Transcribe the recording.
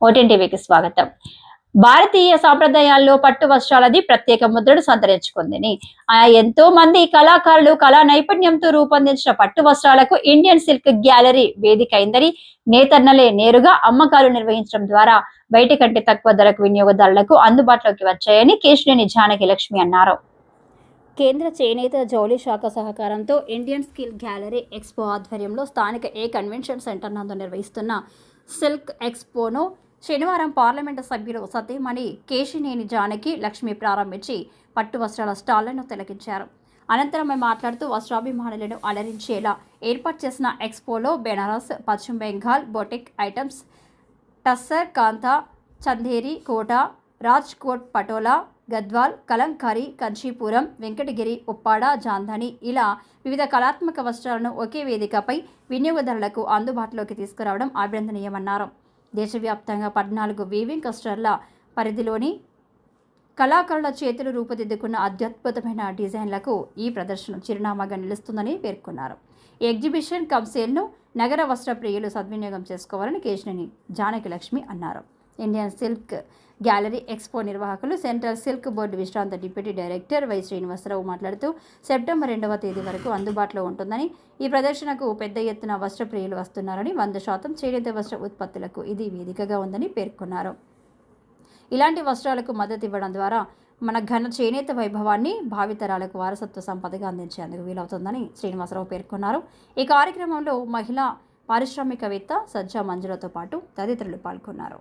OTN టీవీకి స్వాగతం. భారతీయ సాంప్రదాయాల్లో పట్టు వస్త్రాలది ప్రత్యేక ముద్రను సంతరించుకుందని. ఆ ఎంతో మంది కళాకారులు కళా నైపుణ్యంతో రూపొందించిన పట్టు వస్త్రాలకు ఇండియన్ సిల్క్ గ్యాలరీ వేదిక అయిందని నేతన్నలే నేరుగా అమ్మకాలు నిర్వహించడం ద్వారా బయట కంటే తక్కువ ధరకు వినియోగదారులకు అందుబాటులోకి వచ్చాయని కేశినేని జానకి లక్ష్మి అన్నారు. కేంద్ర చేనేత జౌళి శాఖ సహకారంతో ఇండియన్ స్కిల్ గ్యాలరీ ఎక్స్పో ఆధ్వర్యంలో స్థానిక ఏ కన్వెన్షన్ సెంటర్ నందు నిర్వహిస్తున్న సిల్క్ ఎక్స్పోను శనివారం పార్లమెంటు సభ్యులు సతీమణి కేశినేని జానకి లక్ష్మి ప్రారంభించి పట్టు వస్త్రాల స్టాళ్ళను తిలకించారు. అనంతరం ఆమె మాట్లాడుతూ వస్త్రాభిమానులను అలరించేలా ఏర్పాటు చేసిన ఎక్స్పోలో బెనారస్ పశ్చిమ బెంగాల్ బొటిక్ ఐటమ్స్ టస్సర్ కాంతా చందేరి కోట రాజ్కోట్ పటోలా గద్వాల్ కలంకారీ కంచీపురం వెంకటగిరి ఉప్పాడ జాంధని ఇలా వివిధ కళాత్మక వస్త్రాలను ఒకే వేదికపై వినియోగదారులకు అందుబాటులోకి తీసుకురావడం అభినందనీయమన్నారు. దేశవ్యాప్తంగా పద్నాలుగు వీవింగ్ కస్టర్ల పరిధిలోని కళాకారుల చేతులు రూపుదిద్దుకున్న అత్యద్భుతమైన డిజైన్లకు ఈ ప్రదర్శన చిరునామాగా నిలుస్తుందని పేర్కొన్నారు. ఈ ఎగ్జిబిషన్ కమ్ నగర వస్త్ర ప్రియులు సద్వినియోగం చేసుకోవాలని కేశినేని జానకి లక్ష్మి అన్నారు. ఇండియన్ సిల్క్ గ్యాలరీ ఎక్స్పో నిర్వాహకులు సెంట్రల్ సిల్క్ బోర్డు విశ్రాంత డిప్యూటీ డైరెక్టర్ వై శ్రీనివాసరావు మాట్లాడుతూ సెప్టెంబర్ రెండవ తేదీ వరకు అందుబాటులో ఉంటుందని ఈ ప్రదర్శనకు పెద్ద ఎత్తున వస్త్ర ప్రియులు వస్తున్నారని వంద శాతం చేనేత వస్త్ర ఉత్పత్తులకు ఇది వేదికగా ఉందని పేర్కొన్నారు. ఇలాంటి వస్త్రాలకు మద్దతు ఇవ్వడం ద్వారా మన ఘన చేనేత వైభవాన్ని భావితరాలకు వారసత్వ సంపదగా అందించేందుకు వీలవుతుందని శ్రీనివాసరావు పేర్కొన్నారు. ఈ కార్యక్రమంలో మహిళా పారిశ్రామికవేత్త సజ్జా మంజులతో పాటు తదితరులు పాల్గొన్నారు.